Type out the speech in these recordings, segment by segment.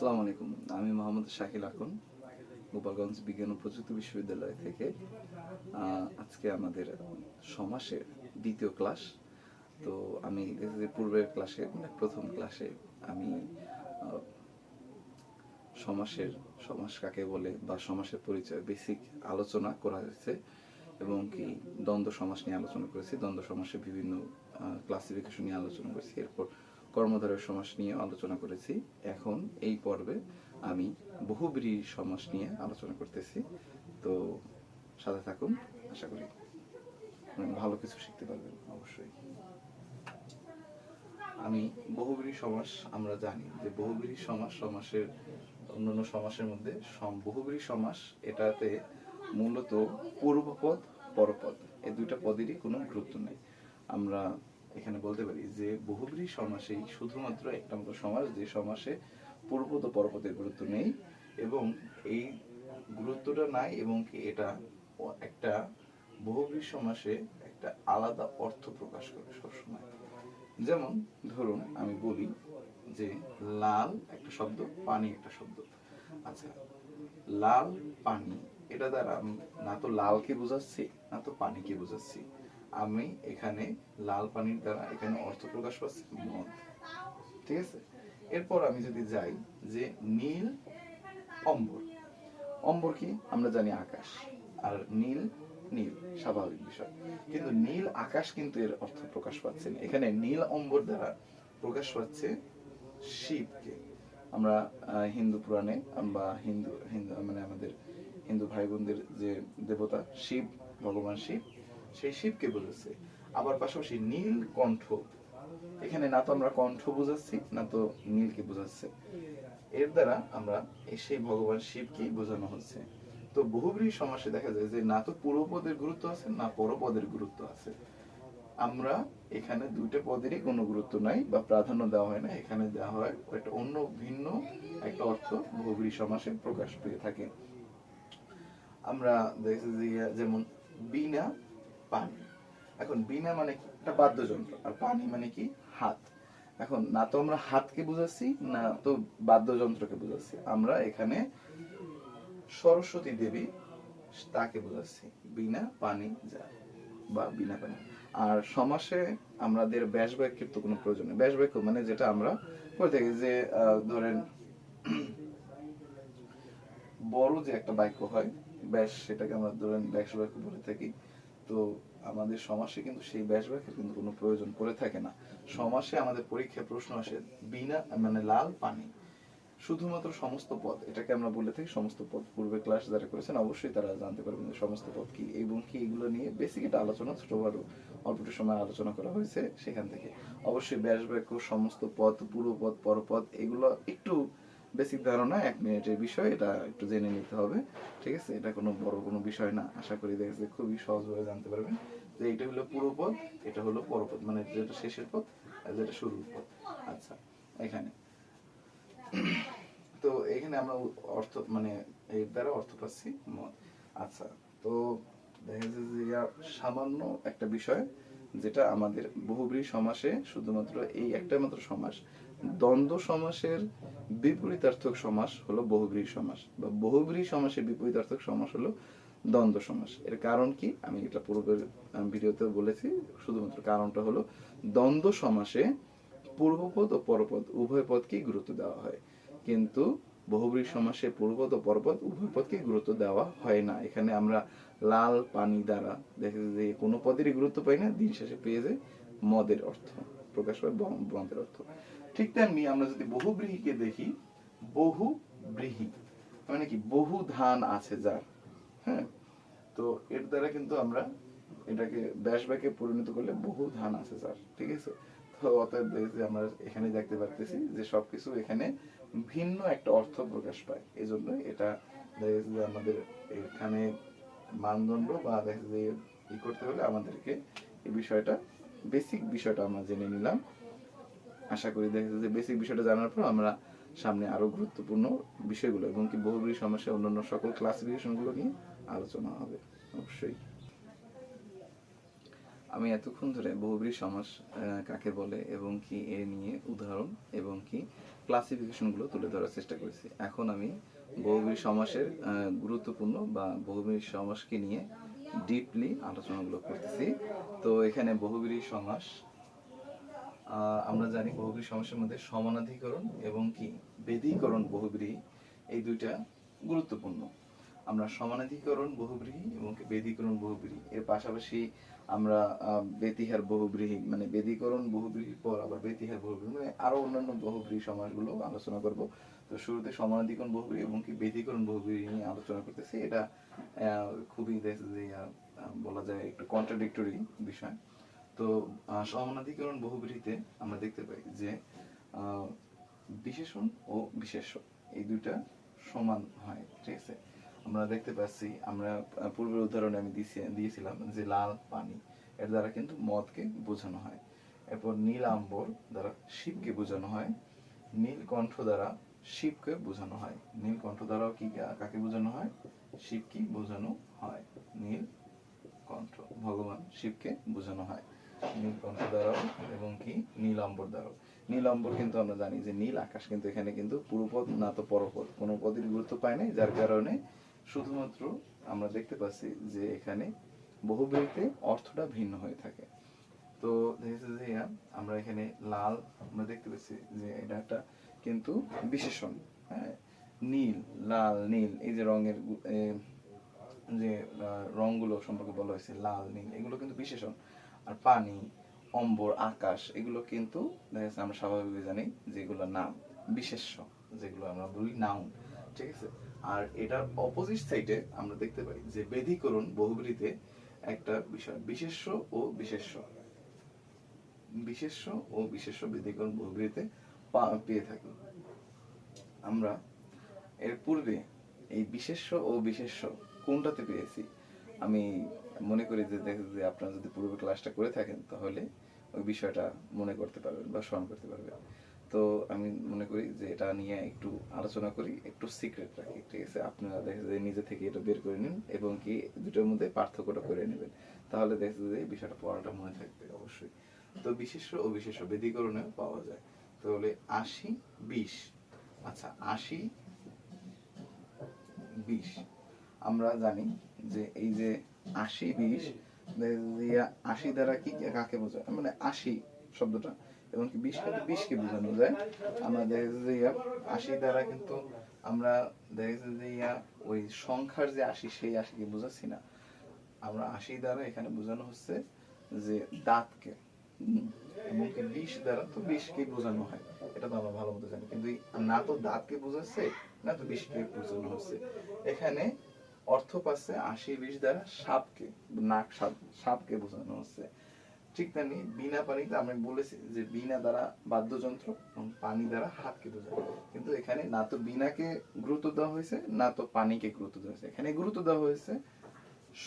আসসালামু আলাইকুম। আমি মোহাম্মদ শাকিল আকন, গোপালগঞ্জ বিজ্ঞান ও প্রযুক্তি বিশ্ববিদ্যালয় থেকে। আজকে আমাদের সমাসের দ্বিতীয় ক্লাস। তো আমি পূর্বের ক্লাসে মানে প্রথম ক্লাসে আমি সমাসের, সমাস কাকে বলে, বা সমাসের পরিচয় বেসিক আলোচনা করা হয়েছে, এবং কি দ্বন্দ্ব সমাস নিয়ে আলোচনা করেছি, দ্বন্দ্ব সমাসের বিভিন্ন ক্লাসিফিকেশন নিয়ে আলোচনা করেছি। এরপর কর্মধারয় সমাস নিয়ে আলোচনা করেছি। এখন এই পর্বে আমি বহুব্রী সমাস নিয়ে আলোচনা করতেছি। তো সাথে থাকুন, আশা করি ভালো কিছু শিখতে পারবেন, অবশ্যই। আমি বহুব্রী সমাস, আমরা জানি যে বহুব্রী সমাস, সমাসের অন্যান্য সমাসের মধ্যে বহুব্রী সমাস এটাতে মূলত পূর্বপদ, পরপদ, এই দুইটা পদেরই কোনো গুরুত্ব নেই। আমরা এখানে বলতে পারি যে বহুব্রী সমাসেই শুধুমাত্র একটা মতো সমাস, যে সমাসে পূর্বপদ ও পরপদের গুরুত্ব নেই এবং এই গুরুত্বটা নাই এবং কি এটা একটা বহুব্রী সমাসে একটা আলাদা অর্থ প্রকাশ করে সবসময়। যেমন ধরুন আমি বলি যে লাল একটা শব্দ, পানি একটা শব্দ। আচ্ছা লাল পানি, এটা দ্বারা না তো লালকে বোঝাচ্ছি, না তো পানিকে বোঝাচ্ছি। আমি এখানে লাল পানির দ্বারা এখানে অর্থ প্রকাশ পাচ্ছি মদ। ঠিক আছে? এরপর আমি যদি যাই, যে নীল অম্বর। অম্বর কি? আমরা জানি আকাশ। আর নীল নীল, স্বাভাবিক বিষয়। কিন্তু নীল, আকাশ কিন্তু এর অর্থ প্রকাশ পাচ্ছে না। এখানে নীল অম্বর দ্বারা প্রকাশ পাচ্ছে শিবকে। আমরা হিন্দু পুরাণে বা হিন্দু হিন্দু মানে আমাদের হিন্দু ভাই বোনদের যে দেবতা, শিব, ভগবান শিব সেই শিবকে বোঝাচ্ছে। আবার পাশাপাশি নীল কণ্ঠ। এখানে না তো আমরা কণ্ঠ বোঝাচ্ছি, না তো নীলকে বোঝাচ্ছে। এর দ্বারা আমরা সেই ভগবান শিবকেই বোঝানো হচ্ছে। তো বহুব্রী সমাসে দেখা যায় যে না তো পূর্বপদের গুরুত্ব আছে, না পরপদের গুরুত্ব আছে। আমরা এখানে দুইটা পদেরই কোনো গুরুত্ব নাই বা প্রাধান্য দেওয়া হয় না। এখানে দেওয়া হয় একটা অন্য ভিন্ন একটা অর্থ বহুব্রী সমাসে প্রকাশ পেয়ে থাকে। আমরা দেখেছি যেমন বিনা পানি। এখন বিনা মানে একটা বাদ্যযন্ত্র। আর পানি মানে কি? হাত। এখন না তো আমরা হাতকে বুঝাচ্ছি, না তো বাদ্যযন্ত্রকে বুঝাচ্ছি। আমরা এখানে সরস্বতী দেবী তাকে বোঝাচ্ছি। বিনা পানি যা বা বিনা পানি। আর সমাসে আমাদের ব্যাস বাক্যের তো কোনো প্রয়োজন নেই। ব্যাস বাক্য মানে যেটা আমরা করে থাকি যে ধরেন বড় যে একটা বাক্য হয়, ব্যাস সেটাকে আমরা ধরেন ব্যাস বাক্য বলে থাকি। তো আমাদের সমাসে কিন্তু সেই ব্যাস বাক্যের কিন্তু কোনো প্রয়োজন পড়ে থাকে না। সমাসে আমাদের পরীক্ষায় প্রশ্ন আসে, বিনা মানে লাল পানি। শুধুমাত্র সমস্ত পদ, এটাকে আমরা বলে থাকি সমস্ত পদ। পূর্বে ক্লাস যারা করেছেন, অবশ্যই তারা জানতে পারবেন যে সমস্ত পদ কি এবং কি এগুলো নিয়ে বেসিক একটা আলোচনা ছোট বড় অল্পটা সময় আলোচনা করা হয়েছে সেখান থেকে। অবশ্যই ব্যাস বাক্য সমস্ত পদ পূর্বপদ পরপদ এগুলো একটু বেসিক ধারণা, এক মিনিটের বিষয়, এটা একটু জেনে নিতে হবে, ঠিক আছে? এটা কোনো বড় কোনো বিষয় না, আশা করি দেখা যাচ্ছে খুবই সহজভাবে জানতে পারবেন যে এটা হলো পূর্বপদ এটা হলো পরপদ মানে যেটা শেষের পদ আর যেটা শুরুর পদ আচ্ছা এখানে। তো এখানে আমরা অর্থ মানে এর দ্বারা অর্থ পাচ্ছি মদ। আচ্ছা তো দেখা যাচ্ছে যে সামান্য একটা বিষয়, যেটা আমাদের বহুব্রী সমাসে শুধুমাত্র এই একটা মাত্র সমাস দ্বন্দ্ব সমাসের বিপরীতার্থক সমাস হলো বহুব্রী সমাস বা বহুব্রী সমাসের বিপরীতার্থক সমাস হলো দ্বন্দ্ব সমাস। এর কারণ কি? আমি এটা পূর্বের ভিডিওতে বলেছি। শুধুমাত্র কারণটা হলো দ্বন্দ্ব সমাসে পূর্বপদ ও পরপদ, উভয় পদকেই গুরুত্ব দেওয়া হয়। কিন্তু বহুব্রী সমাসে পূর্বপদ ও পরপদ, উভয় পদকে গুরুত্ব দেওয়া হয় না। এখানে আমরা লাল, পানি দ্বারা দেখা যে কোনো পদেরই গুরুত্ব পাই না। দিন শেষে পেয়ে যায় মদের অর্থ, প্রকাশ পায় ব- মদের অর্থ। ঠিক তেমনি আমরা যদি বহুব্রীহিকে দেখি, বহু ব্রীহি মানে কি বহু ধান আছে যার হ্যাঁ? তো এর দ্বারা কিন্তু আমরা এটাকে ব্যাস ব্যাকে পরিণত করলে বহু ধান আছে যার, ঠিক আছে? তো অতএব যে আমরা এখানে দেখতে পারতেছি যে সবকিছু এখানে ভিন্ন একটা অর্থ প্রকাশ পায়। এই জন্য এটা দেখা যাচ্ছে যে আমাদের এখানে মানদণ্ড বা দেখা যায় যে ই করতে হলে আমাদেরকে এই বিষয়টা বেসিক বিষয়টা আমরা জেনে নিলাম। আশা করি দেখা যাচ্ছে যে বেসিক বিষয়টা জানার পর আমরা সামনে আরও গুরুত্বপূর্ণ বিষয়গুলো এবং কি বহুব্রী সমস্যা অন্যান্য সকল ক্লাসিফিকেশনগুলো নিয়ে আলোচনা হবে, অবশ্যই। আমি এতক্ষণ ধরে বহুব্রী সমাস কাকে বলে এবং কি এ নিয়ে উদাহরণ এবং কি ক্লাসিফিকেশনগুলো তুলে ধরার চেষ্টা করেছি। এখন আমি বহুব্রী সমাসের গুরুত্বপূর্ণ বা বহুব্রী সমাসকে নিয়ে ডিপলি আলোচনাগুলো করতেছি। তো এখানে বহুব্রী সমাস আমরা জানি বহুব্রী সমাসের মধ্যে সমানাধিকরণ এবং কি বেদীকরণ বহুব্রী এই দুইটা গুরুত্বপূর্ণ। আমরা সমানাধিকরণ বহুব্রীহি এবং কি বেদীকরণ বহুব্রীহি এর পাশাপাশি আমরা বেতিহার বহুব্রীহি মানে বেদীকরণ বহুব্রীহির পর আবার বেতিহার বহুব্রীহি মানে আরও অন্যান্য বহুব্রীহি সমাসগুলো আলোচনা করব। তো শুরুতে সমানাধিকরণ বহুব্রীহি এবং কি বেদীকরণ বহুব্রীহি নিয়ে আলোচনা করতেছি। এটা খুবই বলা যায় একটু কন্ট্রাডিক্টরি বিষয়। তো সমানাধিকরণ বহুব্রীহিতে আমরা দেখতে পাই যে বিশেষণ ও বিশেষ্য এই দুইটা সমান হয়, ঠিক আছে? আমরা দেখতে পাচ্ছি, আমরা পূর্বের উদাহরণে আমি দিয়েছিলাম যে লাল পানি, এর দ্বারা কিন্তু মদকে বোঝানো হয়। এরপর নীল আম্বর দ্বারা শিবকে বোঝানো হয়, নীল কণ্ঠ দ্বারা শিবকে বোঝানো হয়। নীল কণ্ঠ দ্বারাও কি কাকে বোঝানো হয়? শিবকে বোঝানো হয়। নীল কণ্ঠ, ভগবান শিবকে বোঝানো হয়। নীল কণ্ঠ দ্বারাও এবং কি? নীল অম্বর দ্বারাও নীলম্বর কিন্তু আমরা জানি যে নীল আকাশ কিন্তু এখানে কিন্তু পুরোপদ, না তো পরপদ। কোনো পদের গুরুত্ব পায় নাই, যার কারণে শুধুমাত্র আমরা দেখতে পাচ্ছি যে এখানে বহুব্রীতে অর্থটা ভিন্ন হয়ে থাকে। তো দেখেছে আমরা এখানে লাল, আমরা দেখতে পাচ্ছি যে এটা একটা কিন্তু বিশেষণ হ্যাঁ? নীল, লাল, নীল, এই যে রঙের যে রংগুলো সম্পর্কে বলা হয়েছে, লাল, নীল, এগুলো কিন্তু বিশেষণ। আর পানি, অম্বর, আকাশ, এগুলো কিন্তু দেখা যাচ্ছে আমরা স্বাভাবিকভাবে জানি যেগুলো নাম বিশেষ্য, যেগুলো আমরা বলি নাউন ঠিক আছে? আর এটার অপোজিট সাইডে আমরা দেখতে পাই যে বেধিকরণ বহুব্রীতে একটা বিষয়, বিশেষ্য ও বিশেষ্য। বিশেষ্য ও বিশেষ্য বেধিকরণ বহুব্রীতে পা- পেয়ে থাকি। আমরা এর পূর্বে এই বিশেষ্য ও বিশেষ্য কোনটাতে পেয়েছি? আমি মনে করি যে দেখে যে আপনারা যদি পূর্বে ক্লাসটা করে থাকেন, তাহলে ওই বিষয়টা মনে করতে পারবেন বা স্মরণ করতে পারবেন। তো আমি মনে করি যে এটা নিয়ে একটু আলোচনা করি, একটু সিক্রেট রাখি, ঠিক আছে? আপনারা দেখে যে নিজে থেকে এটা বের করে নিন এবং কি দুটোর মধ্যে পার্থক্যটা করে নেবেন। তাহলে দেখে যে এই বিষয়টা পড়াটা মনে থাকবে অবশ্যই। তো বিশেষ্য ও বিশেষ্য বেদীকরণে পাওয়া যায়। তাহলে আশি, বিশ। আচ্ছা আশি, বিশ। আমরা জানি যে এই যে আশি, বিশ আশি দ্বারা কি কাকে বোঝায়? মানে আশি শব্দটা, এবং কি বিশ কিন্তু বিশকে বোঝানো যায়। আমরা দেখা যাচ্ছে যে আশি দ্বারা কিন্তু আমরা দেখা যাচ্ছে যে ইয়া, ওই সংখ্যার যে আশি, সেই আশিকে বোঝাচ্ছি না। আমরা আশি দ্বারা এখানে বোঝানো হচ্ছে যে দাঁতকে। এবং বিষ দ্বারা তো বিষকে বোঝানো হয়। এটা তো আমরা ভালো মতো জানি। কিন্তু না তো দাঁতকে বোঝাচ্ছে, না তো বিষকে বোঝানো হচ্ছে। এখানে অর্থ পাচ্ছে আশি বিষ দ্বারা সাপকে, নাক সাপ, সাপকে বোঝানো হচ্ছে। ঠিক তেমনি বিনা পানিতে আমি বলেছি যে বিনা দ্বারা বাদ্যযন্ত্র এবং পানি দ্বারা হাতকে বোঝায়। কিন্তু এখানে না তো বিনাকে গুরুত্ব দেওয়া হয়েছে, না তো পানিকে গুরুত্ব দেওয়া হয়েছে। এখানে গুরুত্ব দেওয়া হয়েছে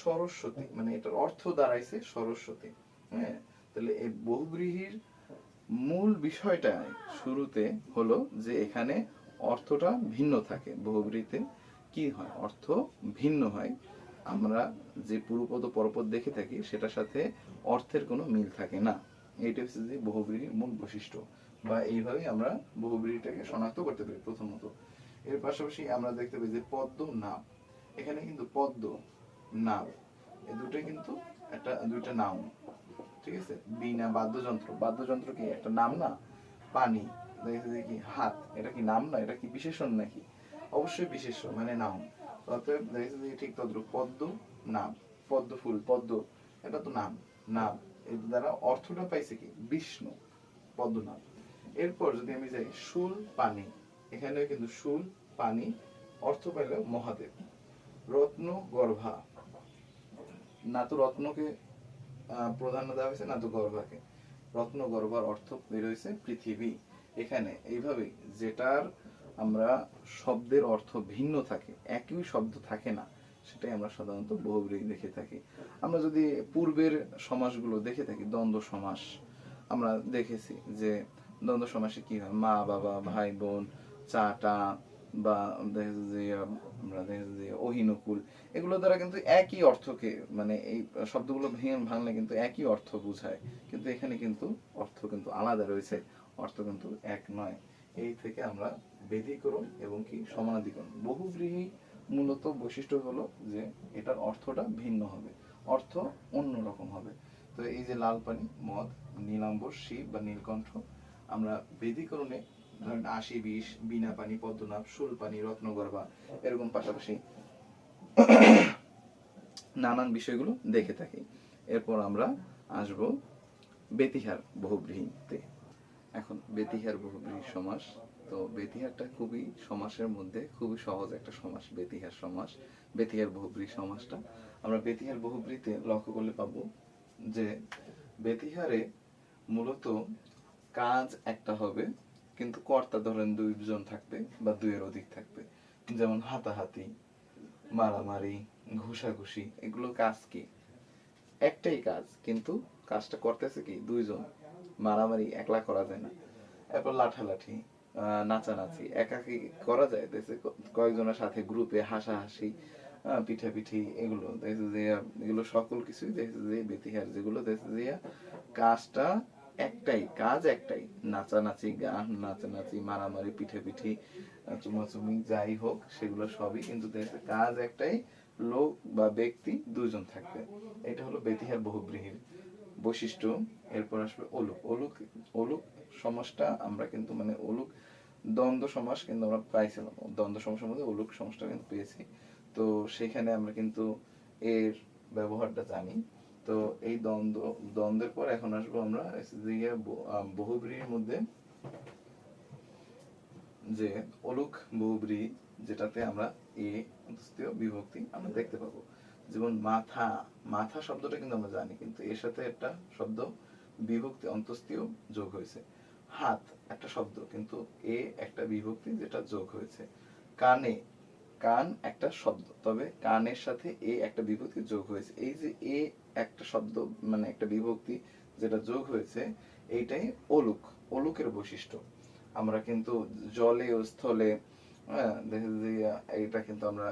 সরস্বতী মানে এটার অর্থ দাঁড়াইছে সরস্বতী। হ্যাঁ তাহলে এই বহুব্রীহির মূল বিষয়টা শুরুতে হলো যে এখানে অর্থটা ভিন্ন থাকে বহুব্রীতে কি হয়? অর্থ ভিন্ন হয়। আমরা যে পূর্বপদ পরপদ দেখে থাকি, সেটার সাথে অর্থের কোনো মিল থাকে না। এইটা হচ্ছে যে বহুব্রীহির মূল বৈশিষ্ট্য। বা এইভাবেই আমরা বহুব্রীহিটাকে শনাক্ত করতে পারি প্রথমত। এর পাশাপাশি আমরা দেখতে পাই যে পদ্ম নাম। এখানে কিন্তু পদ্ম নাম এই দুটোই কিন্তু একটা, দুইটা নাম। ঠিক আছে? বীণা বাদ্যযন্ত্র। বাদ্যযন্ত্র কি? একটা নাম না? পানি। দেখেছে যে কি? হাত। এটা কি নাম না? এটা কি বিশেষণ নাকি? অবশ্যই বিশেষ মানে নাম। অতএব দেখেছে যে ঠিক তদ্রুপ, পদ্ম, নাম। পদ্ম ফুল, পদ্ম, এটা তো নাম। নাম, এর দ্বারা অর্থটা পাইছে কি? বিষ্ণু, পদ্ম নাম। এরপর যদি আমি যাই, শুল, পানি। এখানে কিন্তু শুল, পানি, অর্থ পাইল মহাদেব। রত্ন, গর্ভা। না তো রত্নকে প্রাধান্য দেওয়া হয়েছে, না তো গর্ভাকে। রত্ন, গর্ভার অর্থ বের পৃথিবী। এখানে এইভাবে যেটার আমরা শব্দের অর্থ ভিন্ন থাকে, একই শব্দ থাকে না, সেটাই আমরা সাধারণত বহুব্রীহি দেখে থাকি। আমরা যদি পূর্বের সমাসগুলো দেখে থাকি, দ্বন্দ্ব সমাস, আমরা দেখেছি যে দ্বন্দ্ব সমাসে কি হয়? মা, বাবা, ভাই, বোন, চাটা বা দেখা যাচ্ছে যে আমরা দেখা যাচ্ছে যে অহিনকুল, এগুলো দ্বারা কিন্তু একই অর্থকে মানে এই শব্দগুলো ভেঙে ভাঙলে কিন্তু একই অর্থ বোঝায়। কিন্তু এখানে কিন্তু অর্থ কিন্তু আলাদা রয়েছে, অর্থ কিন্তু এক নয়। এই থেকে আমরা বেধিকরণ এবং কি সমানাধিকরণ। বহুব্রীহি মূলত বৈশিষ্ট্য হলো যে এটার অর্থটা ভিন্ন হবে, অর্থ অন্য রকম হবে। তো এই যে লাল পানি, মদ, নীলাম্বর, শিব বা নীলকণ্ঠ, আমরা বেদিকরণে ধরেন আশি বিষ বিনা পানি, পদ্মনাভ, শুল পানি, রত্নগর্ভা, এরকম পাশাপাশি নানান বিষয়গুলো দেখে থাকি। এরপর আমরা আসব বেতিহার বহুব্রীহিতে এখন বেতিহার বহুব্রীহি সমাস তো বেতিহারটা খুবই সমাসের মধ্যে, খুবই সহজ একটা সমাস, বেতিহার সমাস, বেতিহার বহুব্রীহি সমাসটা। আমরা বেতিহার বহুব্রীতে লক্ষ্য করলে পাবো যে বেতিহারে মূলত কাজ একটা হবে, কিন্তু কর্তা ধরেন দুইজন থাকবে বা দুইয়ের অধিক থাকবে। যেমন হাতাহাতি, মারামারি, ঘুষাঘুষি, এগুলো কাজ কি? একটাই কাজ, কিন্তু কাজটা করতেছে কি? দুইজন। মারামারি একলা করা যায় না। এরপর লাঠালাঠি নাচানাচি। একাকি করা যায়। দেখছে কয়েকজনের সাথে গ্রুপে হাসাহাসি পিঠাপিঠি এগুলো। দেখছে যে, এগুলো সকল কিছুই দেখছে যে, বেতিহার যেগুলো দেখছে যে, কাজটা একটাই, কাজ একটাই। নাচানাচি, গান, নাচানাচি, মারামারি, পিঠাপিঠি চুমাচুমি, যাই হোক, সেগুলো সবই কিন্তু দেখছে কাজ একটাই, লোক বা ব্যক্তি দুজন থাকবে। এটা হলো বেতিহার বহুব্রীহির বৈশিষ্ট্য। এরপর আসবে অলুক অলুক অলুক সমাসটা আমরা কিন্তু মানে অলুক দ্বন্দ্ব সমাস কিন্তু আমরা পাইছিলাম দ্বন্দ্ব সমাসের মধ্যে অলুক সমাসটা কিন্তু পেয়েছি। তো সেখানে আমরা কিন্তু এর ব্যবহারটা জানি। তো এই দ্বন্দ্ব, দ্বন্দ্বের পর এখন আসব আমরা যে বহুব্রীহির মধ্যে যে অলুক বহুব্রীহি যেটাতে আমরা এ বিভক্তি আমরা দেখতে পাবো। যেমন মাথা মাথা শব্দটা কিন্তু আমরা জানি, কিন্তু এর সাথে একটা শব্দ বিভক্তি অন্তস্থীয় যোগ হয়েছে। হাত একটা শব্দ কিন্তু এ একটা বিভক্তি যেটা যোগ হয়েছে। কানে কান একটা শব্দ তবে কানের সাথে এ একটা বিভক্তি যোগ হয়েছে। এই যে এ একটা শব্দ মানে একটা বিভক্তি যেটা যোগ হয়েছে এইটাই অলুক অলুকের বৈশিষ্ট্য। আমরা কিন্তু জলে ও স্থলে হ্যাঁ দেখা যে, এটা কিন্তু আমরা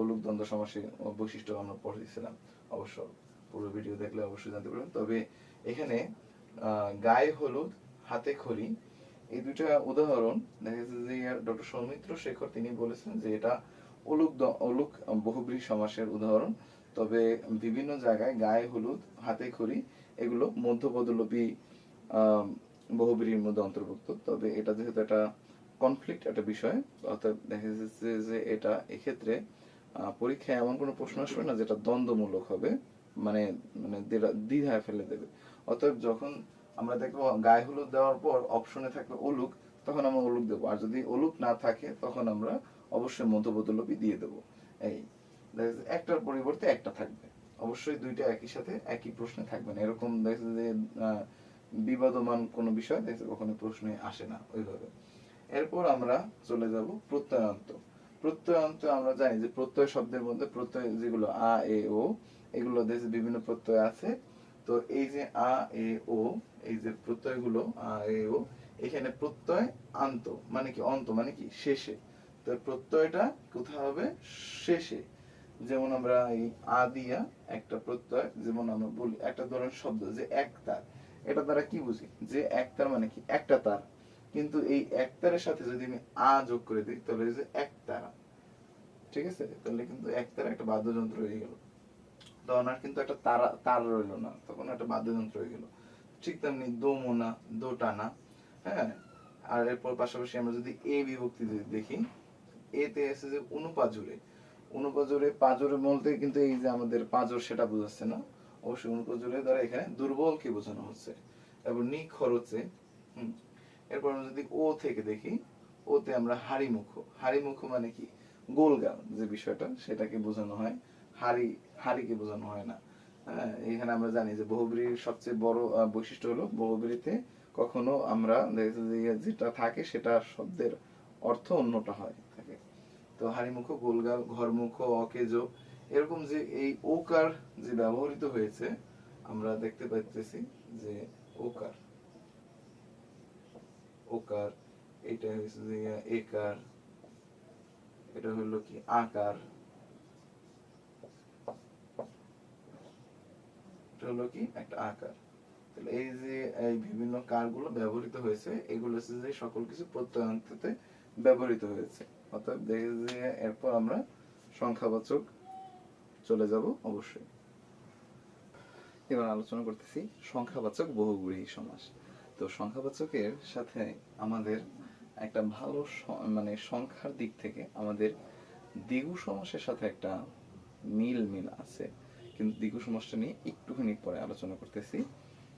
অলুক দ্বন্দ্ব সমাসে বৈশিষ্ট্য আমরা পড়েছিলাম অবশ্য। পুরো ভিডিও দেখলে অবশ্যই জানতে পারবেন। তবে এখানে গায়ে হলুদ হাতে খড়ি। এই দুইটা উদাহরণ দেখা যাচ্ছে যে ডক্টর সৌমিত্র শেখর তিনি বলেছেন যে এটা অলুক অলুক বহুব্রীহি সমাসের উদাহরণ। তবে বিভিন্ন জায়গায় গায়ে হলুদ হাতে খড়ি এগুলো মধ্যপদলোপী আহ, বহুব্রীহির মধ্যে অন্তর্ভুক্ত। তবে এটা যেহেতু একটা কনফ্লিক্ট একটা বিষয় অর্থাৎ দেখা যাচ্ছে যে এটা এক্ষেত্রে পরীক্ষায় এমন কোনো প্রশ্ন আসবে না যেটা দ্বন্দ্বমূলক হবে মানে মানে দ্বিধায় ফেলে দেবে। অতএব যখন আমরা দেখব গায়ে হলুদ দেওয়ার পর অপশনে থাকবে অলুক তখন আমরা অলুক দেবো। আর যদি অলুক না থাকে, তখন আমরা অবশ্যই মধ্যপদলোপী দিয়ে দেবো। এই একটার পরিবর্তে একটা থাকবে। অবশ্যই দুইটা একই সাথে একই প্রশ্নে থাকবে না। এরকম দেখা যে বিবাদমান কোনো বিষয় দেখা কখনো প্রশ্নে আসে না ওইভাবে। এরপর আমরা চলে যাব প্রত্যয়ান্ত। প্রত্যয়ান্ত আমরা জানি যে প্রত্যয় শব্দের মধ্যে প্রত্যয় যেগুলো আ, এ, ও, এগুলো দেশে বিভিন্ন প্রত্যয় আছে। তো এই যে আ, এ, ও এই যে প্রত্যয়গুলো আ এ ও, এখানে প্রত্যয় আন্ত মানে কি অন্ত মানে কি শেষে। তো প্রত্যয়টা কোথায় হবে? শেষে। যেমন আমরা এই আ দিয়া একটা প্রত্যয়, যেমন আমরা বলি, একটা ধরনের শব্দ, যে এক তার এটা দ্বারা কি বুঝি? যে এক তার মানে কি? একটা তার। কিন্তু এই এক একতারের সাথে যদি আমি আ যোগ করে দিই, তাহলে যে একতারা। ঠিক আছে? তাহলে কিন্তু এক একতারা একটা বাদ্যযন্ত্র হয়ে গেল। তখন আর কিন্তু একটা তারা, তার রইল না। তখন একটা বাদ্যযন্ত্র হয়ে গেল। ঠিক তেমনি দোমোনা দোটানা হ্যাঁ? আর এরপর পাশাপাশি আমরা যদি এ বিভক্তি যদি দেখি এতে এসে যে অনুপাজুরে অনুপাজুরে পাজরে বলতে কিন্তু এই যে আমাদের পাজর সেটা বোঝাচ্ছে না। অবশ্যই অনুপাজুরে দ্বারা এখানে দুর্বলকে বোঝানো হচ্ছে। এবং নি খরচে এরপর আমরা যদি ও থেকে দেখি ওতে আমরা হাড়িমুখ হাড়িমুখ মানে কি? গোলগাল যে বিষয়টা, সেটাকে বোঝানো হয়। হাড়ি, হাড়িকে বোঝানো হয় না। এখানে আমরা জানি যে বহুব্রীর সবচেয়ে বড় বৈশিষ্ট্য হলো বহুব্রীতে কখনো আমরা যেটা থাকে সেটা শব্দের অর্থ অন্যটা হয়, থাকে। তো হাড়িমুখ, গোলগাল, ঘরমুখ, অকেজ এরকম যে এই ওকার যে ব্যবহৃত হয়েছে, আমরা দেখতে পাইতেছি যে ওকার। ওকার, এটা হচ্ছে যে একার, এটা হলো কি আকার। এটা হলো কি? একটা আকার। তাহলে এই যে, এই বিভিন্ন কারগুলো ব্যবহৃত হয়েছে, এগুলো হচ্ছে যে সকল কিছু প্রত্যয় আনতে ব্যবহৃত হয়েছে। অর্থাৎ দেখে যে এরপর আমরা সংখ্যাবাচক চলে যাব অবশ্যই। এবার আলোচনা করতেছি সংখ্যাবাচক বহুব্রীহি সমাস। তো সংখ্যাবাচকের সাথে আমাদের একটা ভালো মানে সংখ্যার দিক থেকে আমাদের দ্বিগু সমাসের সাথে একটা মিল মিল আছে। কিন্তু দ্বিগু সমাসটা নিয়ে একটুখানি পরে আলোচনা করতেছি।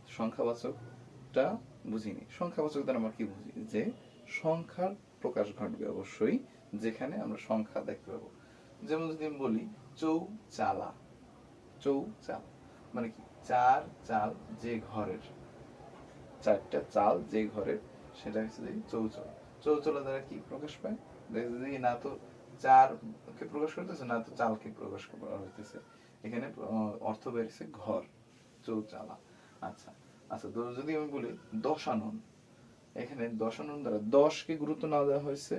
সংখ্যাবাচকটা বুঝিনি। সংখ্যাবাচক দ্বারা আমরা কি বুঝি? যে সংখ্যার প্রকাশ ঘটবে অবশ্যই, যেখানে আমরা সংখ্যা দেখতে পাবো। যেমন যদি আমি বলি চৌ চালা চৌ চাল মানে কি? চার চাল যে ঘরের। চারটা চাল যে ঘরের, সেটা হচ্ছে যে চৌচলা। চৌচলা দ্বারা কি প্রকাশ পায়? যায় না তো চার কে প্রকাশ করতেছে, না তো চালকে প্রকাশ করা হইতেছে। এখানে অর্থ বেরিয়েছে ঘর চৌচালা আচ্ছা আচ্ছা তো যদি আমি বলি দশানন, এখানে দশানন দ্বারা দশকে গুরুত্ব না দেওয়া হয়েছে,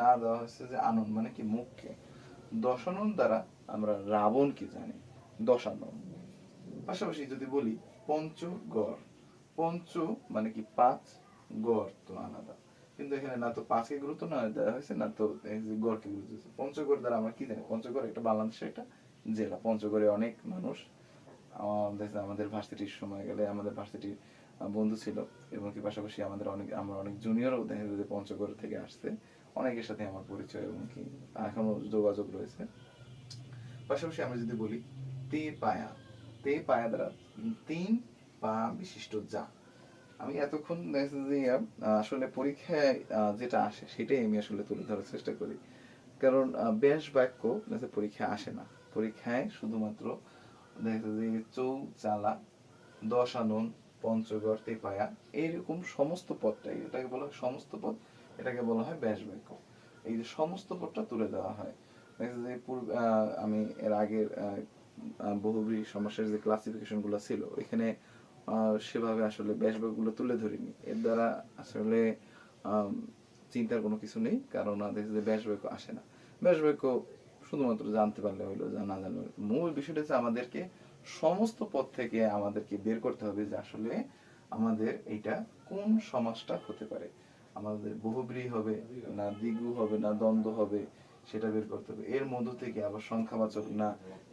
না দেওয়া হয়েছে যে আনন্দ মানে কি মুখকে। দশানন দ্বারা আমরা রাবণ কি জানি? দশানন। পাশাপাশি যদি বলি পঞ্চগড় পঞ্চ মানে কি পাঁচ গড় তো আলাদা। কিন্তু এখানে না তো পাঁচকে গুরুত্ব না দেওয়া হয়েছে, না তো গড়কে গুরুত্ব দিয়েছে। পঞ্চগড় দ্বারা আমরা কি জানি? পঞ্চগড় একটা বাংলাদেশের একটা জেলা পঞ্চগড়ে অনেক মানুষ। আমাদের ভার্সিটির সময় গেলে আমাদের ভার্সিটির বন্ধু ছিল এবং কি পাশাপাশি আমাদের অনেক, আমরা অনেক জুনিয়রও দেখা যায় পঞ্চগড় থেকে আসছে। অনেকের সাথে আমার পরিচয় এবং কি এখনও যোগাযোগ রয়েছে। পাশাপাশি আমরা যদি বলি, তে পায়া তে পায়া দ্বারা তিন পা বিশিষ্ট যা। আমি এতক্ষণ আসলে পরীক্ষায় যেটা আসে সেটাই আমি আসলে তুলে ধরার চেষ্টা করি। কারণ ব্যাস বাক্য যাতে পরীক্ষায় আসে না। পরীক্ষায় শুধুমাত্র দেখা যায় যে চৌ চালা দশ আনন পঞ্চগড়, তেপায়া এইরকম সমস্ত পদটাই, এটাকে বলা হয় সমস্ত পদ, এটাকে বলা হয় ব্যাস বাক্য এই যে সমস্ত পদটা তুলে দেওয়া হয়। দেখা যায় যে পূর্ব- আমি এর আগের বহুব্রী সমস্যার যে ক্লাসিফিকেশনগুলো ছিল এখানে সেভাবে আসলে ব্যাসবাক্যগুলো তুলে ধরিনি। এর দ্বারা আসলে চিন্তার কোনো কিছু নেই, কারণ দেখা যায় ব্যাসবাক্য আসে না। ব্যাসবাক্য শুধুমাত্র জানতে পারলে হলো না জানলে মূল বিষয়টা হচ্ছে আমাদেরকে সমস্ত পথ থেকে আমাদেরকে বের করতে হবে যে আসলে আমাদের এটা কোন সমাজটা হতে পারে। আমাদের বহুব্রী হবে না দ্বিগু হবে না দ্বন্দ্ব হবে, সেটা বের করতে হবে। এর মধ্য থেকে আবার সংখ্যাবাচক না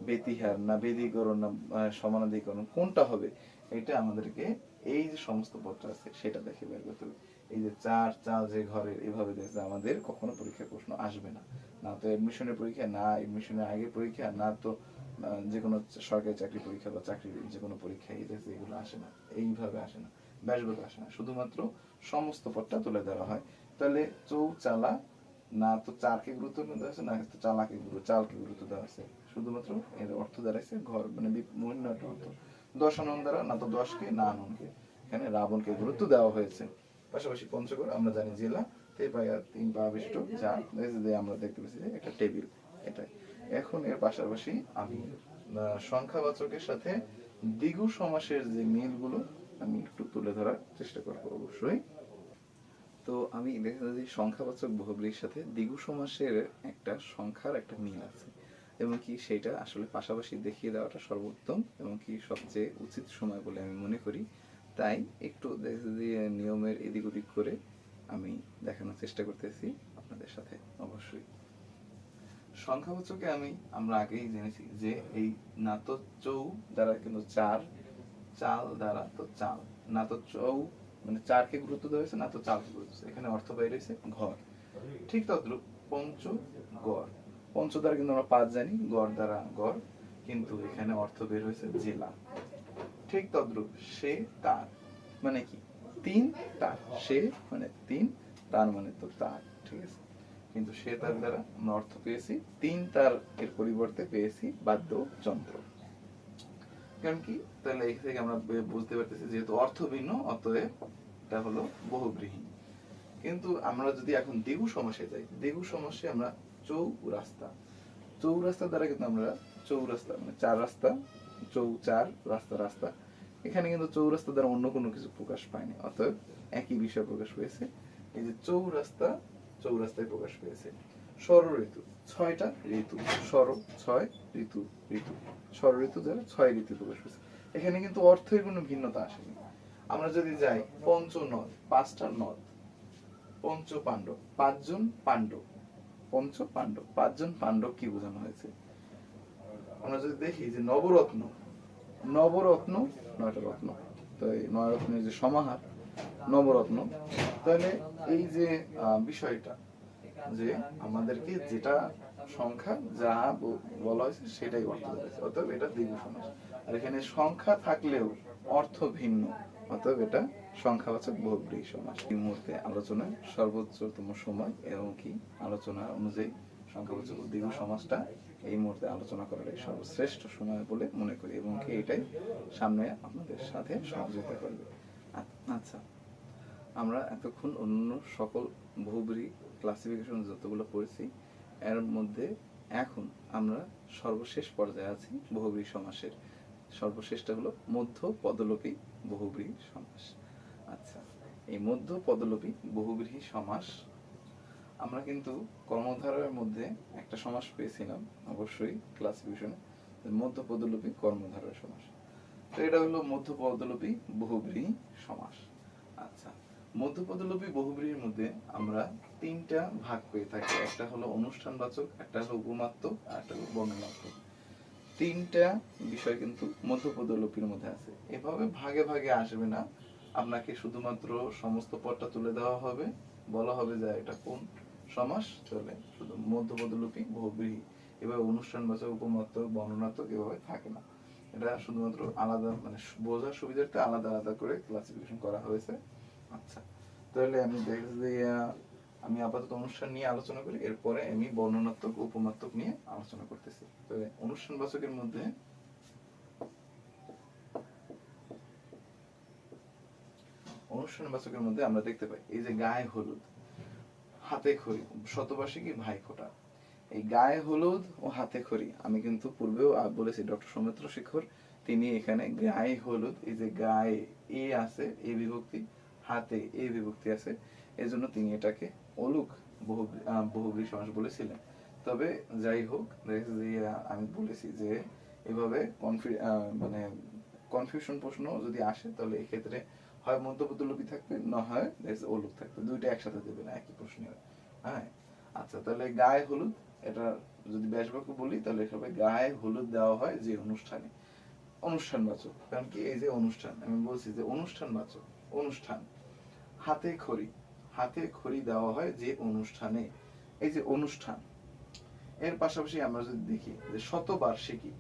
বেতিহার, না বেদীকরণ, না সমানাধিকরণ, কোনটা হবে? এটা আমাদেরকে এই যে সমস্ত পদটা আছে, সেটা দেখে বের করতে হবে। এই যে চার চাল যে ঘরের, এভাবে দেখে আমাদের কখনো পরীক্ষায় প্রশ্ন আসবে না। না তো এডমিশনের পরীক্ষা, না এডমিশনের আগে পরীক্ষা, না তো যে কোনো সরকারি চাকরি পরীক্ষা বা চাকরির যে কোনো পরীক্ষা, এই এগুলো আসে না, এইভাবে আসে না ব্যাসবাক আসে না। শুধুমাত্র সমস্ত পদটা তুলে দেওয়া হয়। তাহলে চৌ চালা না তো চারকে গুরুত্ব দেওয়া হয়েছে, না তো চালাকে গুরুত্ব চালকে গুরুত্ব দেওয়া হয়েছে। শুধুমাত্র এর অর্থ দাঁড়াইছে ঘর মানে বিভিন্ন একটা অর্থ। দশ আনন্দ দ্বারা, না তো দশকে, না আনন্দকে এখানে রাবণকে গুরুত্ব দেওয়া হয়েছে। পাশাপাশি পঞ্চগড়, আমরা জানি জেলা। যা আমরা দেখতে পাচ্ছি একটা টেবিল, এটাই। এখন এর পাশাপাশি আমি সংখ্যাবাচকের সাথে দ্বিগু সমাসের যে মিলগুলো আমি একটু তুলে ধরার চেষ্টা করব অবশ্যই। তো আমি দেখা যে সংখ্যাবাচক বহুব্রীর সাথে দ্বিগু সমাসের একটা সংখ্যার একটা মিল আছে, এবং কি সেটা আসলে পাশাপাশি দেখিয়ে দেওয়াটা সর্বোত্তম এবং কি সবচেয়ে উচিত সময় বলে আমি মনে করি। তাই একটু দেখা যায় নিয়মের এদিক ওদিক করে আমি দেখানোর চেষ্টা করতেছি আপনাদের সাথে অবশ্যই। সংখ্যাবাচকে আমি, আমরা আগেই জেনেছি যে এই না চৌ দ্বারা কিন্তু চার, চাল দ্বারা তো চাল। না চৌ মানে চারকে গুরুত্ব দেওয়া হয়েছে না তো চালকে গুরুত্ব। এখানে অর্থ বাইরে হয়েছে ঘর। ঠিক তদ্রুপ পঞ্চ গড়। পঞ্চ দ্বারা কিন্তু আমরা পাঁচ জানি, গড় দ্বারা গড়, কিন্তু এখানে অর্থ বের হয়েছে জেলা। ঠিক তদ্রুপ সে তার। মানে কি? তিন তার সে মানে তিন, তার মানে তো তার ঠিক আছে? কিন্তু সে তার দ্বারা আমরা অর্থ পেয়েছি, তিন তার এর পরিবর্তে পেয়েছি বাদ্য যন্ত্র কারণ কি? তাহলে এই থেকে আমরা বুঝতে পারতেছি যেহেতু অর্থ ভিন্ন, অতএব এটা হলো বহুব্রীহী কিন্তু আমরা যদি এখন দ্বিগু সমস্যায় যাই, দ্বিগু সমস্যায় আমরা চৌ রাস্তা চৌ রাস্তা দ্বারা কিন্তু আমরা চৌরাস্তা মানে চার রাস্তা চৌ চার রাস্তা রাস্তা এখানে কিন্তু চৌরাস্তা দ্বারা অন্য কোনো কিছু প্রকাশ পায়নি, অতএব একই বিষয় প্রকাশ পেয়েছে। এই যে চৌরাস্তা, চৌরাস্তায় প্রকাশ পেয়েছে। ষড় ঋতু ছয়টা ঋতু। ষড় ছয় ঋতু ঋতু। ষড় ঋতু দ্বারা ছয় ঋতু প্রকাশ পেয়েছে। এখানে কিন্তু অর্থের কোনো ভিন্নতা আসেনি। আমরা যদি যাই পঞ্চ নদ পাঁচটা নদ। পঞ্চ পাণ্ডব পাঁচজন পাণ্ডব। পঞ্চ পাণ্ডব পাঁচজন পাণ্ডব কি বোঝানো হয়েছে? আমরা যদি দেখি যে নবরত্ন নবরত্ন নয়টা রত্ন তো এই নয় রত্নের যে সমাহার, নবরত্ন। তাহলে এই যে বিষয়টা যে আমাদেরকে যেটা সংখ্যা যা বলা হয়েছে সেটাই অর্থ ধরেছে অতএব এটা দ্বিগু সমাস। আর এখানে সংখ্যা থাকলেও অর্থ ভিন্ন। অতএব এটা সংখ্যাবাচক বহুব্রীহি সমাস। এই মুহূর্তে আলোচনায় সর্বোচ্চতম সময় এবং কি? আলোচনা অনুযায়ী সংখ্যা সংখ্যাবাচক দ্বিগু সমাসটা এই মুহূর্তে আলোচনা করার সর্বশ্রেষ্ঠ সময় বলে মনে করি এবং কি এটাই সামনে আপনাদের সাথে সহযোগিতা করবে। আচ্ছা আমরা এতক্ষণ অন্য সকল বহুব্রী ক্লাসিফিকেশন যতগুলো পড়েছি, এর মধ্যে এখন আমরা সর্বশেষ পর্যায়ে আছি বহুব্রী সমাসের। সর্বশেষটা হলো মধ্য পদলোপী বহুব্রী সমাস। আচ্ছা এই মধ্য পদলোপী বহুব্রীহি সমাস আমরা কিন্তু কর্মধারের মধ্যে একটা সমাস পেয়েছিলাম, অবশ্যই ক্লাসিফিকেশনে মধ্য পদলোপী কর্মধারয় সমাস। তো এটা হলো মধ্য পদলোপী বহুব্রীহি সমাস। আচ্ছা মধ্য পদলোপী বহুব্রীহির মধ্যে আমরা তিনটা ভাগ পেয়ে থাকি। একটা হলো অনুষ্ঠানবাচক, একটা হলো উপমাত্মক, আর একটা হলো বর্ণনাত্মক। তিনটা বিষয় কিন্তু মধ্য পদলোপীর মধ্যে আছে। এভাবে ভাগে ভাগে আসবে না। আপনাকে শুধুমাত্র সমস্ত পদটা তুলে দেওয়া হবে। বলা হবে যে এটা কোন সমাস তাহলে শুধু মধ্য পদলোপী বহুব্রীহি এভাবে অনুষ্ঠানবাচক উপমাত্মক বর্ণনাত্মক এভাবে থাকে না। এটা শুধুমাত্র আলাদা মানে বোঝার সুবিধার্থে আলাদা আলাদা করে ক্লাসিফিকেশন করা হয়েছে। আচ্ছা তাহলে আমি দেখি যে আহ, আমি আপাতত অনুষ্ঠান নিয়ে আলোচনা করি এরপরে আমি বর্ণনাত্মক উপমাত্মক নিয়ে আলোচনা করতেছি। তবে অনুষ্ঠান বাচকের মধ্যে অনুষ্ঠান বাচকের মধ্যে আমরা দেখতে পাই এই যে গায়ে হলুদ। হাতে খড়ি, শতবার্ষিকী ভাই ফোটা। এই গায়ে হলুদ ও হাতে খড়ি। আমি কিন্তু পূর্বেও বলেছি, ডক্টর সৌমিত্র শেখর, তিনি এখানে গায়ে হলুদ, এই যে গায়ে এ আছে, এ বিভক্তি, হাতে এ বিভক্তি আছে এই জন্য তিনি এটাকে অলুক, বহু বহুব্রী সমাস বলেছিলেন। তবে যাই হোক আমি বলেছি যে, এভাবে কনফি- মানে কনফিউশন প্রশ্ন যদি আসে, তাহলে এক্ষেত্রে হয় মধ্যপদলোপী থাকবে, না হয় যাচ্ছে অলুক থাকবে। দুইটা একসাথে দেবে না, একই প্রশ্নে হ্যাঁ। আচ্ছা তাহলে গায়ে হলুদ, এটা যদি ব্যাসবাক্য বলি, তাহলে হবে, গায়ে হলুদ দেওয়া হয় যে অনুষ্ঠানে। অনুষ্ঠানবাচক, কারণ কি এই যে অনুষ্ঠান, আমি বলছি যে অনুষ্ঠানবাচক, অনুষ্ঠান। হাতে খড়ি হাতে খড়ি দেওয়া হয় যে অনুষ্ঠানে। এই যে অনুষ্ঠান, এর পাশাপাশি আমরা যদি দেখি যে শতবার্ষিকী,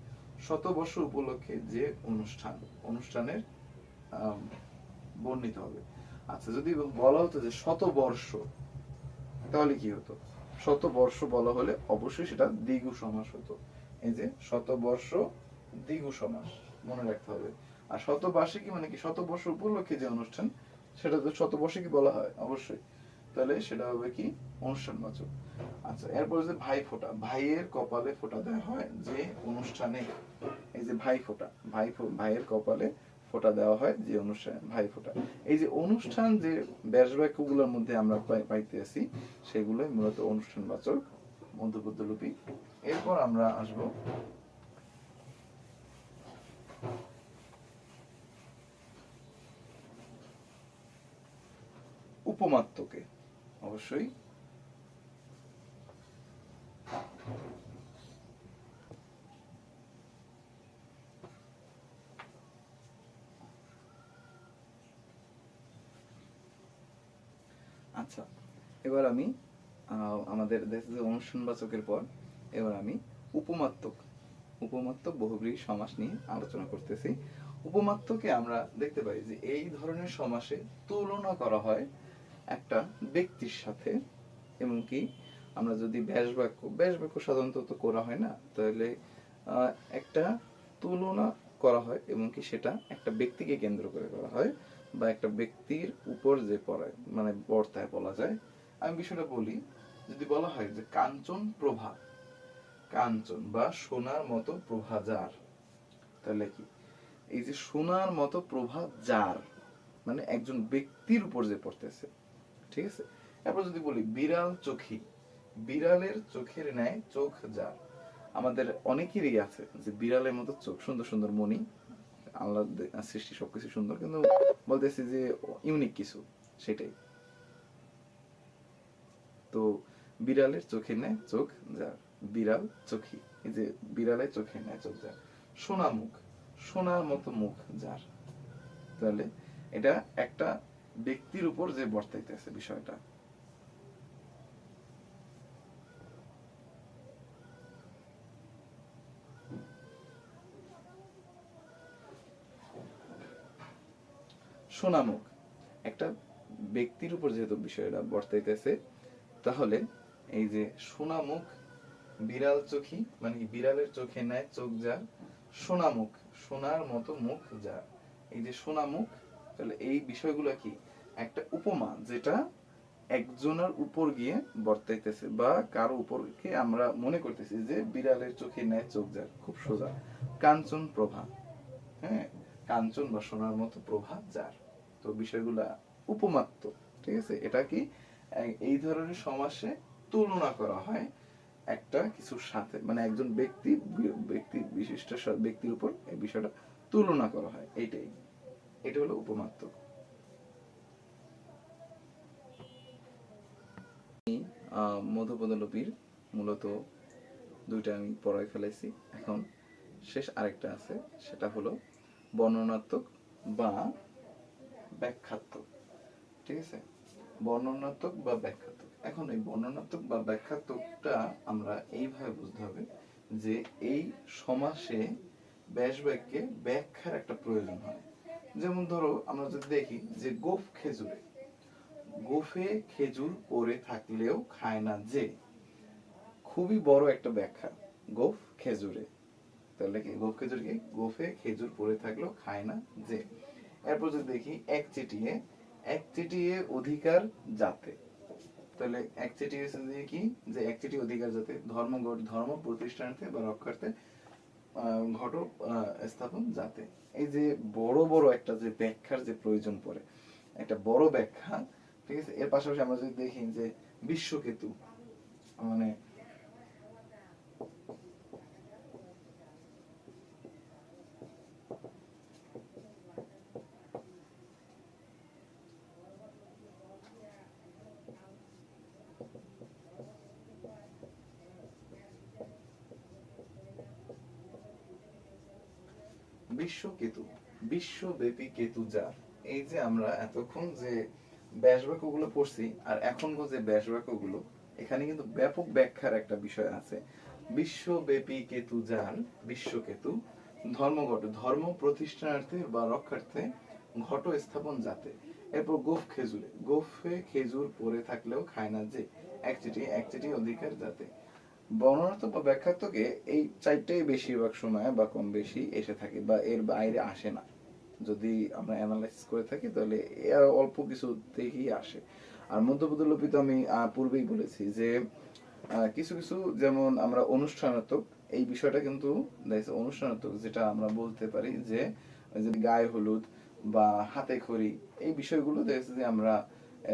শতবর্ষ উপলক্ষে যে অনুষ্ঠান, অনুষ্ঠানের বর্ণিত হবে। আচ্ছা যদি বলা হতো যে শতবর্ষ, তাহলে কি হতো? শতবর্ষ বলা হলে অবশ্যই সেটা দ্বিগু সমাস হতো। এই যে শতবর্ষ দ্বিগু সমাস, মনে রাখতে হবে। আর শতবার্ষিকী মানে কি? শতবর্ষ উপলক্ষে যে অনুষ্ঠান, সেটা তো শতবার্ষিকী বলা হয়, অবশ্যই। তাহলে সেটা হবে কি? অনুষ্ঠান বাচক আচ্ছা এরপর যে ভাই ফোঁটা, ভাইয়ের কপালে ফোঁটা দেওয়া হয় যে অনুষ্ঠানে, এই যে ভাই ফোঁটা, ভাই ভাইয়ের কপালে ফোঁটা দেওয়া হয়, যে অনুষ্ঠানে, ভাই ফোঁটা। এই যে অনুষ্ঠান যে ব্যাস বাক্যগুলোর মধ্যে আমরা পাই- পাইতে আছি সেগুলোই মূলত অনুষ্ঠান বাচক, মধ্যপদ্যলিপি। এরপর আমরা আসব। উপমাত্মকে। অবশ্যই। আচ্ছা এবার আমি আমাদের যে অনুষ্ঠানবাচকের পর, এবার আমি উপমাত্মক উপমাত্মক বহুব্রীহি সমাস নিয়ে আলোচনা করতেছি। উপমাত্মকে আমরা দেখতে পাই যে এই ধরনের সমাসে তুলনা করা হয় একটা ব্যক্তির সাথে, এবং কি আমরা যদি ব্যাস বাক্য ব্যাস বাক্য সাধারণত তো করা হয় না, তাহলে একটা তুলনা করা হয়, এবং কি সেটা একটা ব্যক্তিকে কেন্দ্র করে করা হয়। বা একটা ব্যক্তির উপর যে পড়ায় মানে বর্তায় বলা যায়, আমি বিষয়টা বলি, যদি বলা হয় যে কাঞ্চন প্রভা, কাঞ্চন বা সোনার মতো প্রভা যার তাহলে কি? এই যে সোনার মতো প্রভা যার মানে একজন ব্যক্তির উপর যে পড়তেছে, ঠিক আছে? এরপর যদি বলি বিড়াল চোখী, বিড়ালের চোখের ন্যায় চোখ যার, আমাদের অনেকেরই আছে যে বিড়ালের মতো চোখ, সুন্দর সুন্দর মনি আল্লাহ দে- সৃষ্টি সবকিছু সুন্দর, কিন্তু বলতেছি যে ইউনিক কিছু, সেটাই। তো বিড়ালের চোখের ন্যায় চোখ যার বিড়াল চোখি এই যে বিড়ালের চোখে নেয় চোখ যার সোনা মুখ, সোনার মতো মুখ যার। তাহলে এটা একটা ব্যক্তির উপর যে বর্তাইতেছে বিষয়টা। সোনামুখ একটা ব্যক্তির উপর যেহেতু বিষয়টা বর্তাইতেছে, তাহলে এই যে সোনামুখ বিড়াল চোখি মানে বিড়ালের চোখে নেয় চোখ যার সোনামুখ সোনার মতো মুখ যার এই যে সোনামুখ তাহলে এই বিষয়গুলো কি? একটা উপমা যেটা একজনের উপর গিয়ে বর্তাইতেছে বা কারও উপরকে আমরা মনে করতেছি যে বিড়ালের চোখে নেয় চোখ যার খুব সোজা। কাঞ্চন প্রভা হ্যাঁ? কাঞ্চন বা সোনার মতো প্রভা যার। বিষয়গুলা উপমাত্র ঠিক আছে? এটা কি এই ধরনের সমাসে তুলনা করা হয় একটা কিছুর সাথে মানে একজন ব্যক্তি ব্যক্তি বিশিষ্ট ব্যক্তির উপর এই বিষয়টা তুলনা করা হয় এইটাই। এটা হলো উপমাত্র আহ, মধুপদলিপির মূলত দুইটা আমি পড়ায় ফেলাইছি। এখন শেষ আরেকটা আছে সেটা হলো বর্ণনাত্মক বা ব্যাখ্যাত্মক, ঠিক আছে? বর্ণনাত্মক বা ব্যাখ্যাত্মক। এখন এই বর্ণনাত্মক বা ব্যাখ্যাত্মকটা আমরা এইভাবে বুঝতে হবে যে এই সমাসে ব্যাস বাক্যে ব্যাখ্যার একটা প্রয়োজন হয়। যেমন ধরো, আমরা যদি দেখি যে গোফ খেজুরে, গোফে খেজুর পরে থাকলেও খায় না যে। খুবই বড় একটা ব্যাখ্যা, গোফ খেজুরে। তাহলে কি গোফ খেজুর কি? গোফে খেজুর পরে থাকলেও খায় না যে। এরপর যদি দেখি, এক চিটিয়ে এক চিটিয়ে অধিকার যাতে তাহলে এক চিঠি হচ্ছে কি? যে এক চিঠি অধিকার যাতে ধর্ম ধর্ম প্রতিষ্ঠানার্থে বা রক্ষার্থে ঘটক স্থাপন যাতে এই যে বড় বড় একটা যে ব্যাখ্যার যে প্রয়োজন পড়ে, একটা বড় ব্যাখ্যা, ঠিক আছে? এর পাশাপাশি আমরা যদি দেখি যে বিশ্বকেতু মানে বিশ্ব কেতু বিশ্বব্যাপী কেতু যার। এই যে আমরা এতক্ষণ যে ব্যাস বাক্যগুলো পড়ছি আর এখন যে ব্যাস বাক্যগুলো এখানে কিন্তু ব্যাপক ব্যাখ্যার একটা বিষয় আছে। বিশ্বব্যাপী কেতু যার, বিশ্বকেতু, ধর্মঘট, ধর্ম প্রতিষ্ঠানার্থে বা রক্ষার্থে ঘট স্থাপন যাতে। এরপর গোফ খেজুরে, গোফে খেজুর পরে থাকলেও খায় না যে, এক চিঠি এক চিঠি অধিকার যাতে। বর্ণনাত্মক বা ব্যাখ্যাত্মকে এই চারটাই বেশিরভাগ সময় বা কম বেশি এসে থাকে বা এর বাইরে আসে না। যদি আমরা অ্যানালাইসিস করে থাকি, তাহলে অল্প কিছু থেকেই আসে। আর মধ্যপদলোপিত আমি পূর্বেই বলেছি যে কিছু কিছু যেমন আমরা অনুষ্ঠানাত্মক, এই বিষয়টা কিন্তু দেখছে অনুষ্ঠানাত্মক, যেটা আমরা বলতে পারি যে গায়ে হলুদ বা হাতে খড়ি, এই বিষয়গুলো দেখছে যে আমরা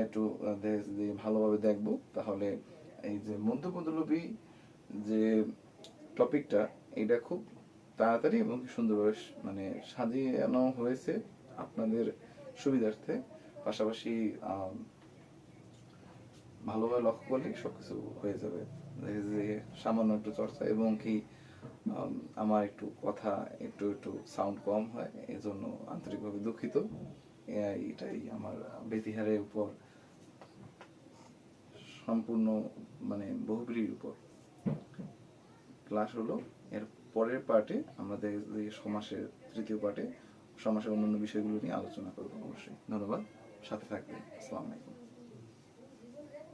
একটু ভালোভাবে দেখব, তাহলে এই যে মধ্যপদলোপী যে টপিকটা এটা খুব তাড়াতাড়ি এবং সুন্দরভাবে মানে সাজিয়ানো হয়েছে আপনাদের সুবিধার্থে। পাশাপাশি ভালোভাবে লক্ষ্য করলে সবকিছু হয়ে যাবে। যে সামান্য একটু চর্চা এবং কি আমার একটু কথা একটু একটু সাউন্ড কম হয় এই জন্য আন্তরিকভাবে দুঃখিত। এটাই আমার বেতিহারের উপর সম্পূর্ণ মানে বহুব্রীর উপর। ক্লাস হলো। এর পরের পার্টে আমাদের সমাসের, তৃতীয় পার্টে সমাসের অন্যান্য বিষয়গুলো নিয়ে আলোচনা করব অবশ্যই। ধন্যবাদ। সাথে থাকবেন। আসসালামু আলাইকুম।